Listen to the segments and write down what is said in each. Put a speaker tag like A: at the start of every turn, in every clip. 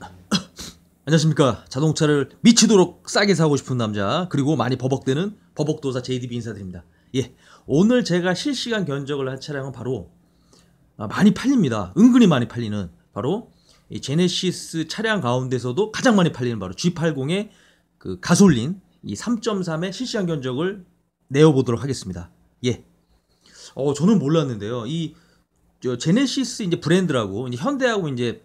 A: 안녕하십니까. 자동차를 미치도록 싸게 사고 싶은 남자 그리고 많이 버벅대는 버벅도사 JDB 인사드립니다. 예 오늘 제가 실시간 견적을 한 차량은 바로 아, 많이 팔립니다. 은근히 많이 팔리는 바로 이 제네시스 차량 가운데서도 가장 많이 팔리는 바로 G80의 그 가솔린 이 3.3의 실시간 견적을 내어보도록 하겠습니다. 예. 어, 저는 몰랐는데요. 이저 제네시스 이제 브랜드라고 이제 현대하고 이제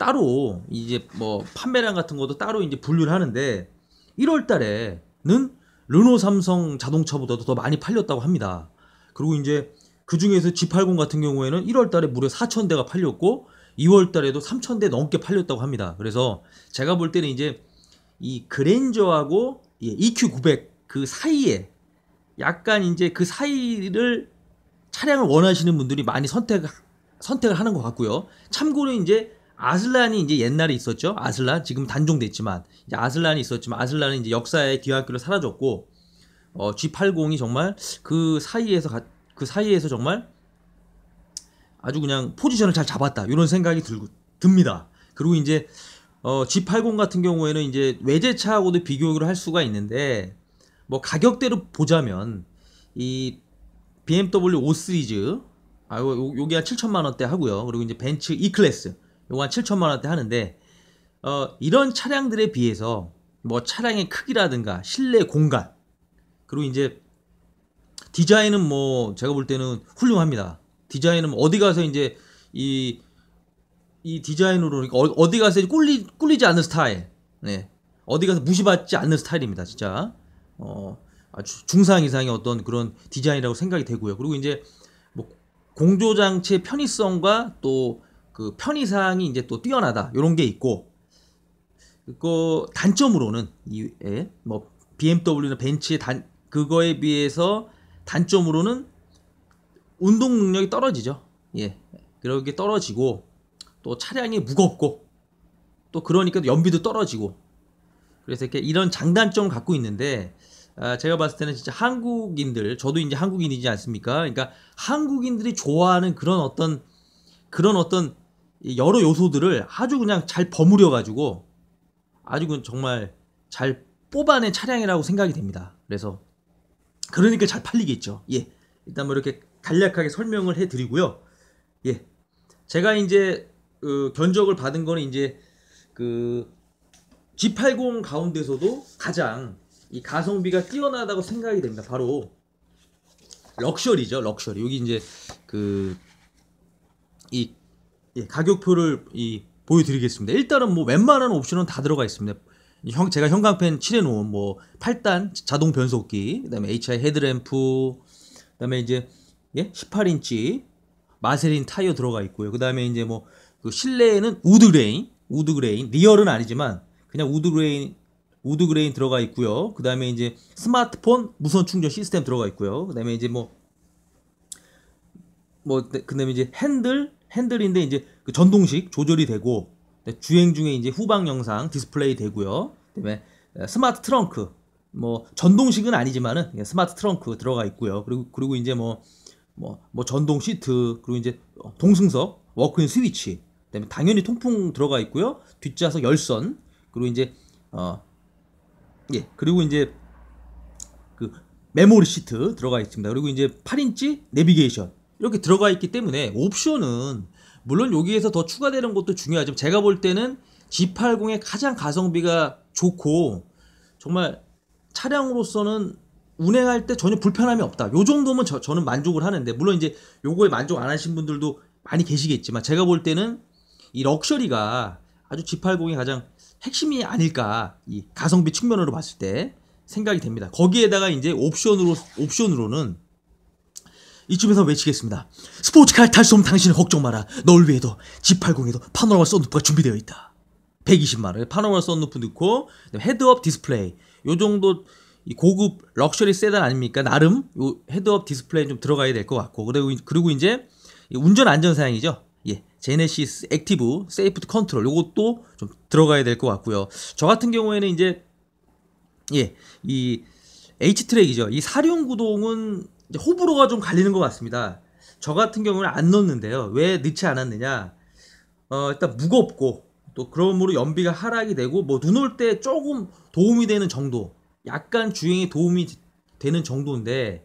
A: 따로 이제 뭐 판매량 같은 것도 따로 이제 분류를 하는데 1월 달에는 르노 삼성 자동차보다도 더 많이 팔렸다고 합니다. 그리고 이제 그 중에서 G80 같은 경우에는 1월 달에 무려 4,000대가 팔렸고 2월 달에도 3,000대 넘게 팔렸다고 합니다. 그래서 제가 볼 때는 이제 이 그랜저하고 EQ900 그 사이에 약간 이제 그 사이를 차량을 원하시는 분들이 많이 선택 선택을 하는 것 같고요. 참고로 이제 아슬란이 이제 옛날에 있었죠. 아슬란 지금 단종됐지만 이제 아슬란이 있었지만 아슬란은 이제 역사의 뒤안길로 사라졌고 어, G80이 정말 그 사이에서 가, 그 사이에서 정말 아주 그냥 포지션을 잘 잡았다 이런 생각이 들고 듭니다. 그리고 이제 어, G80 같은 경우에는 이제 외제차하고도 비교를 할 수가 있는데 뭐 가격대로 보자면 이 BMW 5 시리즈 아 요, 요게 한 7천만 원대 하고요. 그리고 이제 벤츠 E 클래스 요거 한 7천만 원대 하는데 어, 이런 차량들에 비해서 뭐 차량의 크기라든가 실내 공간 그리고 이제 디자인은 뭐 제가 볼 때는 훌륭합니다. 디자인은 어디 가서 이제 이, 이 디자인으로 어, 어디 가서 꿀리, 꿀리지 않는 스타일. 네. 어디 가서 무시받지 않는 스타일입니다. 진짜. 어, 아주 중상 이상의 어떤 그런 디자인이라고 생각이 되고요. 그리고 이제 뭐 공조장치의 편의성과 또 그 편의 사항이 이제 또 뛰어나다. 이런 게 있고 그 단점으로는 이 예, 뭐 BMW나 벤츠의 단 그거에 비해서 단점으로는 운동 능력이 떨어지죠. 예. 그렇게 떨어지고 또 차량이 무겁고 또 그러니까 연비도 떨어지고 그래서 이렇게 이런 장단점을 갖고 있는데 아, 제가 봤을 때는 진짜 한국인들 저도 이제 한국인이지 않습니까? 그러니까 한국인들이 좋아하는 그런 어떤 그런 어떤 여러 요소들을 아주 그냥 잘 버무려 가지고 아주 그 정말 잘 뽑아낸 차량이라고 생각이 됩니다. 그래서 그러니까 잘 팔리겠죠. 예. 일단 뭐 이렇게 간략하게 설명을 해 드리고요. 예. 제가 이제 그 견적을 받은 거는 이제 그 G80 가운데서도 가장 이 가성비가 뛰어나다고 생각이 됩니다. 바로 럭셔리죠, 럭셔리. 여기 이제 그 이 예, 가격표를 이 보여드리겠습니다. 일단은 뭐 웬만한 옵션은 다 들어가 있습니다. 형 제가 형광펜 칠해놓은 뭐 8단 자동 변속기, 그다음에 HI 헤드램프, 그다음에 이제 예 18인치 마세린 타이어 들어가 있고요. 그다음에 이제 뭐 그 실내에는 우드 그레인, 우드 그레인 리얼은 아니지만 그냥 우드 그레인 우드 그레인 들어가 있고요. 그다음에 이제 스마트폰 무선 충전 시스템 들어가 있고요. 그다음에 이제 뭐뭐 뭐, 그다음에 이제 핸들 핸들인데 이제 그 전동식 조절이 되고 주행 중에 이제 후방 영상 디스플레이 되고요. 그다음에 스마트 트렁크 뭐 전동식은 아니지만은 스마트 트렁크 들어가 있고요. 그리고 그리고 이제 뭐 뭐, 뭐 전동 시트 그리고 이제 동승석 워크인 스위치 그다음에 당연히 통풍 들어가 있고요. 뒷좌석 열선 그리고 이제 어 예, 그리고 이제 그 메모리 시트 들어가 있습니다. 그리고 이제 8인치 내비게이션 이렇게 들어가 있기 때문에 옵션은 물론 여기에서 더 추가되는 것도 중요하지만 제가 볼 때는 G80의 가장 가성비가 좋고 정말 차량으로서는 운행할 때 전혀 불편함이 없다. 요 정도면 저, 저는 만족을 하는데 물론 이제 요거에 만족 안 하신 분들도 많이 계시겠지만 제가 볼 때는 이 럭셔리가 아주 G80의 가장 핵심이 아닐까 이 가성비 측면으로 봤을 때 생각이 됩니다. 거기에다가 이제 옵션으로 옵션으로는 이쯤에서 외치겠습니다. 스포츠카를 탈 수 없는 당신은 걱정 마라. 널 위해도 G80에도 파노라마 썬루프가 준비되어 있다. 120만 원에 파노라마 썬루프 넣고 헤드업 디스플레이 요 정도 고급 럭셔리 세단 아닙니까? 나름 요 헤드업 디스플레이 좀 들어가야 될 것 같고 그리고 그리고 이제 운전 안전 사양이죠. 예, 제네시스 액티브 세이프트 컨트롤 요것도 좀 들어가야 될 것 같고요. 저 같은 경우에는 이제 예, 이 H 트랙이죠. 이 사륜 구동은 호불호가 좀 갈리는 것 같습니다. 저 같은 경우는 안 넣었는데요. 왜 넣지 않았느냐? 어, 일단 무겁고 또 그러므로 연비가 하락이 되고 뭐 눈 올 때 조금 도움이 되는 정도 약간 주행에 도움이 되는 정도인데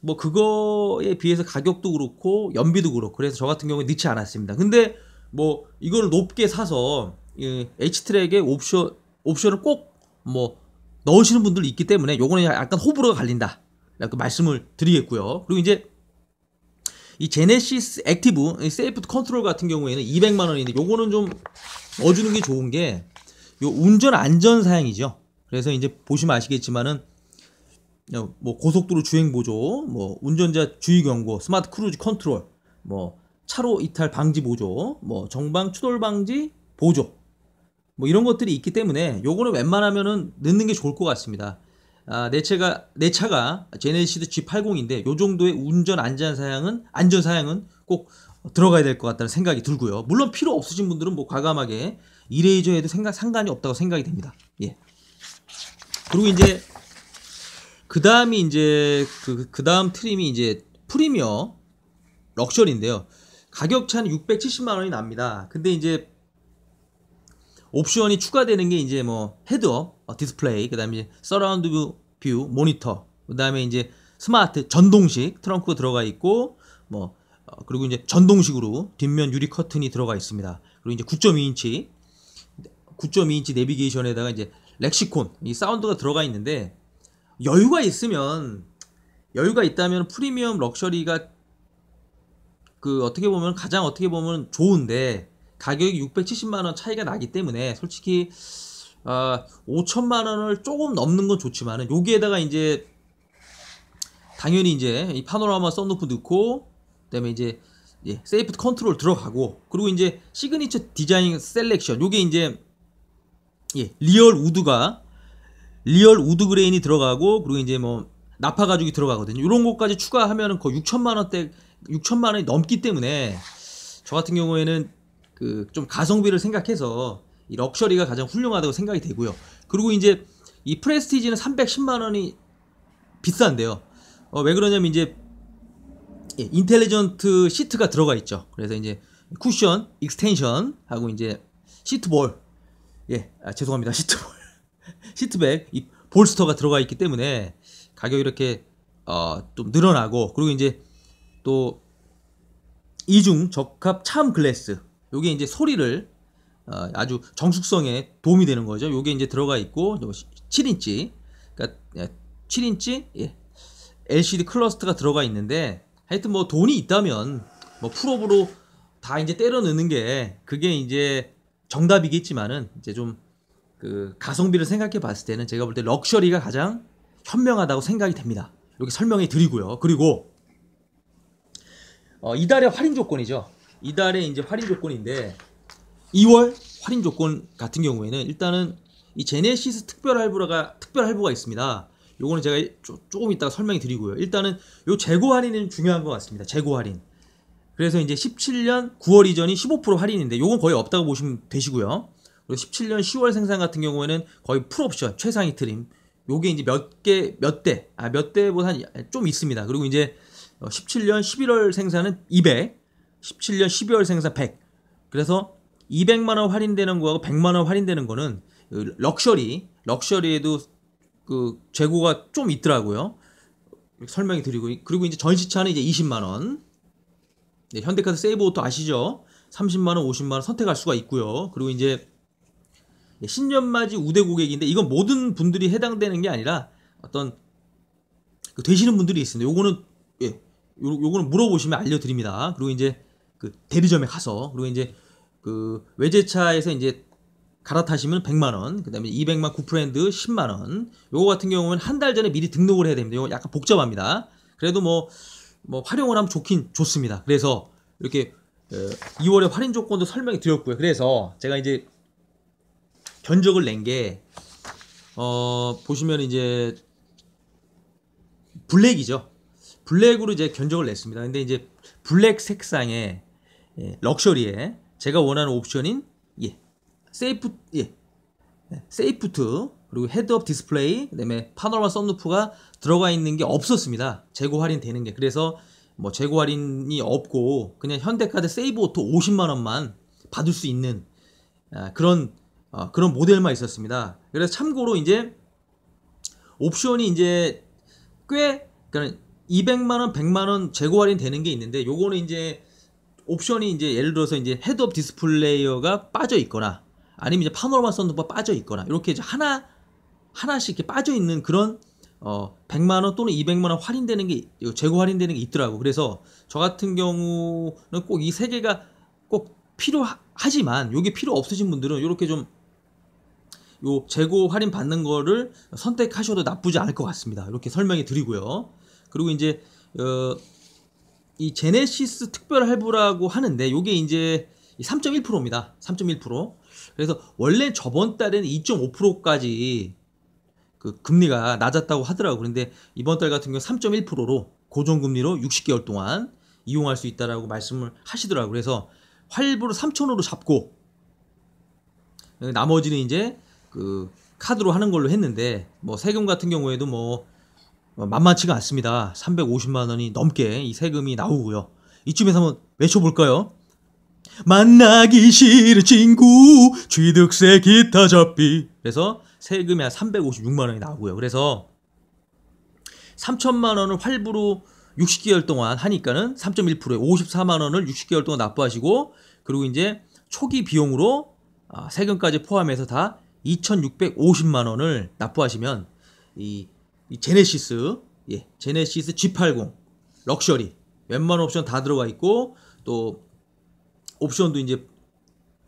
A: 뭐 그거에 비해서 가격도 그렇고 연비도 그렇고 그래서 저 같은 경우에 넣지 않았습니다. 근데 뭐 이거를 높게 사서 이 H트랙에 옵션 옵션을 꼭 뭐 넣으시는 분들이 있기 때문에 요거는 약간 호불호가 갈린다. 이렇게 말씀을 드리겠고요. 그리고 이제 이 제네시스 액티브 세이프 컨트롤 같은 경우에는 200만 원인데 요거는 좀 넣어주는 게 좋은 게 요 운전 안전 사양이죠. 그래서 이제 보시면 아시겠지만은 뭐 고속도로 주행 보조, 뭐 운전자 주의 경고, 스마트 크루즈 컨트롤, 뭐 차로 이탈 방지 보조, 뭐 정방 추돌 방지 보조, 뭐 이런 것들이 있기 때문에 요거는 웬만하면은 넣는 게 좋을 것 같습니다. 아, 내 차가 내 차가 제네시스 G80인데 요 정도의 운전 안전 사양은 안전 사양은 꼭 들어가야 될 것 같다는 생각이 들고요. 물론 필요 없으신 분들은 뭐 과감하게 이레이저 해도 생각 상관이 없다고 생각이 됩니다. 예. 그리고 이제 그 다음이 이제 그, 그 다음 트림이 이제 프리미어 럭셔리인데요. 가격 차는 670만 원이 납니다. 근데 이제 옵션이 추가되는 게 이제 뭐 헤드업, 어, 디스플레이, 그다음에 서라운드 뷰, 모니터, 그다음에 이제 스마트 전동식 트렁크 들어가 있고 뭐 어, 그리고 이제 전동식으로 뒷면 유리 커튼이 들어가 있습니다. 그리고 이제 9.2인치 9.2인치 내비게이션에다가 이제 렉시콘 이 사운드가 들어가 있는데 여유가 있으면 여유가 있다면 프리미엄 럭셔리가 그 어떻게 보면 가장 어떻게 보면 좋은데 가격이 670만 원 차이가 나기 때문에 솔직히 아, 5천만 원을 조금 넘는 건 좋지만은 여기에다가 이제 당연히 이제 이 파노라마 썬루프 넣고 그다음에 이제 예, 세이프 컨트롤 들어가고 그리고 이제 시그니처 디자인 셀렉션 요게 이제 예, 리얼 우드가 리얼 우드 그레인이 들어가고 그리고 이제 뭐 나파 가죽이 들어가거든요. 이런 것까지 추가하면은 거의 6천만 원대 6천만 원이 넘기 때문에 저 같은 경우에는 그 좀 가성비를 생각해서 이 럭셔리가 가장 훌륭하다고 생각이 되고요. 그리고 이제 이 프레스티지는 310만 원이 비싼데요. 어, 왜 그러냐면 이제 예, 인텔리전트 시트가 들어가 있죠. 그래서 이제 쿠션, 익스텐션 하고 이제 시트볼 예, 아, 죄송합니다. 시트볼. 시트백 이 볼스터가 들어가 있기 때문에 가격이 이렇게 어, 좀 늘어나고 그리고 이제 또 이중 적합 참 글래스 요게 이제 소리를 어, 아주 정숙성에 도움이 되는 거죠. 요게 이제 들어가 있고 7인치 그러니까 7인치 예, 예. LCD 클러스터가 들어가 있는데 하여튼 뭐 돈이 있다면 뭐 풀업으로 다 이제 때려 넣는 게 그게 이제 정답이겠지만은 이제 좀 그 가성비를 생각해 봤을 때는 제가 볼 때 럭셔리가 가장 현명하다고 생각이 됩니다. 이렇게 설명해 드리고요. 그리고 어, 이달의 할인 조건이죠. 이달에 이제 할인 조건인데 2월 할인 조건 같은 경우에는 일단은 이 제네시스 특별 할부가 특별 할부가 있습니다. 요거는 제가 조, 금 이따가 설명해 드리고요. 일단은 요 재고 할인은 중요한 것 같습니다. 재고 할인. 그래서 이제 17년 9월 이전이 15% 할인인데 요건 거의 없다고 보시면 되시고요. 그리고 17년 10월 생산 같은 경우에는 거의 풀옵션 최상위 트림. 요게 이제 몇 개, 몇 대, 아, 몇 대보다 좀 있습니다. 그리고 이제 17년 11월 생산은 200, 17년 12월 생산 100. 그래서 200만 원 할인되는 거하고 100만 원 할인되는 거는 그 럭셔리, 럭셔리에도 그 재고가 좀 있더라고요. 설명이 드리고 그리고 이제 전시차는 이제 20만 원. 네, 현대카드 세이브 오토 아시죠? 30만 원, 50만 원 선택할 수가 있고요. 그리고 이제 신년맞이 우대 고객인데 이건 모든 분들이 해당되는 게 아니라 어떤 그 되시는 분들이 있습니다. 요거는 예, 요, 요거는 물어보시면 알려드립니다. 그리고 이제 그 대리점에 가서 그리고 이제 그 외제차에서 이제 갈아타시면 100만 원, 그다음에 200만 구프렌드 10만 원. 요거 같은 경우는 한 달 전에 미리 등록을 해야 됩니다. 요거 약간 복잡합니다. 그래도 뭐뭐 뭐 활용을 하면 좋긴 좋습니다. 그래서 이렇게 2월에 할인 조건도 설명해 드렸고요. 그래서 제가 이제 견적을 낸 게 어, 보시면 이제 블랙이죠. 블랙으로 이제 견적을 냈습니다. 근데 이제 블랙 색상의 예, 럭셔리에 제가 원하는 옵션인 예, 세이프 예, 네, 세이프트 그리고 헤드업 디스플레이 그다음에 파노라마 썬루프가 들어가 있는 게 없었습니다. 재고 할인 되는 게 그래서 뭐 재고 할인이 없고 그냥 현대카드 세이브 오토 50만 원만 받을 수 있는 아, 그런 어, 그런 모델만 있었습니다. 그래서 참고로 이제 옵션이 이제 꽤 그러니까 200만 원, 100만 원 재고 할인 되는 게 있는데 요거는 이제 옵션이 이제 예를 들어서 이제 헤드업 디스플레이어가 빠져 있거나 아니면 이제 파노라마 썬루프가 빠져 있거나 이렇게 이제 하나 하나씩 이렇게 빠져 있는 그런 어 100만 원 또는 200만 원 할인되는 게 재고 할인되는 게 있더라고. 그래서 저 같은 경우는 꼭 이 세 개가 꼭 필요하지만 요게 필요 없으신 분들은 이렇게 좀 요 재고 할인 받는 거를 선택하셔도 나쁘지 않을 것 같습니다. 이렇게 설명해 드리고요. 그리고 이제 어, 이 제네시스 특별 할부라고 하는데 요게 이제 3.1%입니다. 3.1%. 그래서 원래 저번 달에는 2.5%까지 그 금리가 낮았다고 하더라고. 그런데 이번 달 같은 경우 3.1%로 고정금리로 60개월 동안 이용할 수 있다라고 말씀을 하시더라고. 그래서 할부를 3천원으로 잡고 나머지는 이제 그 카드로 하는 걸로 했는데 뭐 세금 같은 경우에도 뭐 만만치가 않습니다. 350만 원이 넘게 이 세금이 나오고요. 이쯤에서 한번 외쳐볼까요? 만나기 싫은 친구 취득세 기타 잡비 그래서 세금이 한 356만 원이 나오고요. 그래서 3천만 원을 활부로 60개월 동안 하니까는 3.1%에 54만 원을 60개월 동안 납부하시고 그리고 이제 초기 비용으로 아, 세금까지 포함해서 다 2,650만 원을 납부하시면 이, 이 제네시스 예, 제네시스 G80 럭셔리 웬만한 옵션 다 들어가 있고 또 옵션도 이제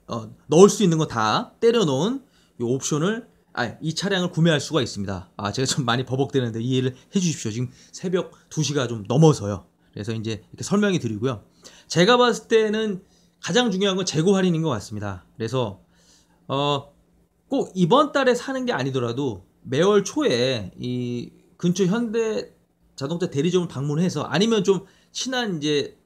A: 어, 넣을 수 있는 거 다 때려 놓은 이 옵션을 아, 이 차량을 구매할 수가 있습니다. 아, 제가 좀 많이 버벅대는데 이해를 해 주십시오. 지금 새벽 2시가 좀 넘어서요. 그래서 이제 이렇게 설명이 드리고요. 제가 봤을 때는 가장 중요한 건 재고 할인인 것 같습니다. 그래서 어, 꼭 이번 달에 사는 게 아니더라도 매월 초에 이 근처 현대 자동차 대리점을 방문해서 아니면 좀 친한 이제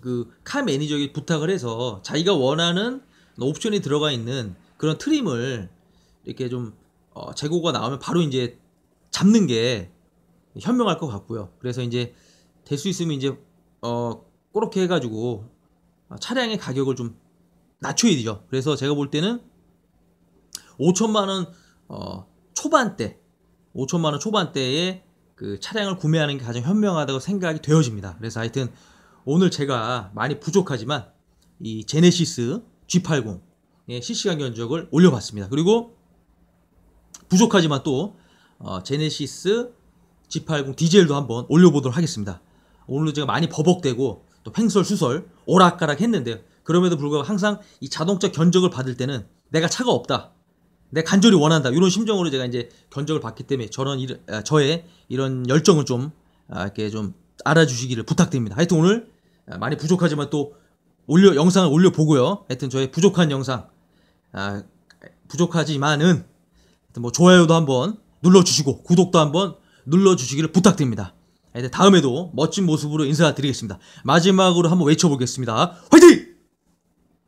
A: 그 카 매니저에게 부탁을 해서 자기가 원하는 옵션이 들어가 있는 그런 트림을 이렇게 좀 어, 재고가 나오면 바로 이제 잡는 게 현명할 것 같고요. 그래서 이제 될 수 있으면 이제 어 그렇게 해가지고 차량의 가격을 좀 낮춰야 되죠. 그래서 제가 볼 때는 5천만 원 어, 초반대, 5천만 원 초반대에 그 차량을 구매하는 게 가장 현명하다고 생각이 되어집니다. 그래서 하여튼 오늘 제가 많이 부족하지만 이 제네시스 G80의 실시간 견적을 올려봤습니다. 그리고 부족하지만 또 어, 제네시스 G80 디젤도 한번 올려보도록 하겠습니다. 오늘도 제가 많이 버벅대고 또 횡설수설 오락가락 했는데요. 그럼에도 불구하고 항상 이 자동차 견적을 받을 때는 내가 차가 없다. 내 간절히 원한다. 이런 심정으로 제가 이제 견적을 받기 때문에 저런 일, 아, 저의 이런 열정을 좀 아, 이렇게 좀 알아주시기를 부탁드립니다. 하여튼 오늘 아, 많이 부족하지만 또 올려 영상을 올려 보고요. 하여튼 저의 부족한 영상 아, 부족하지만은 뭐 좋아요도 한번 눌러주시고 구독도 한번 눌러주시기를 부탁드립니다. 다음에도 멋진 모습으로 인사드리겠습니다. 마지막으로 한번 외쳐보겠습니다. 화이팅!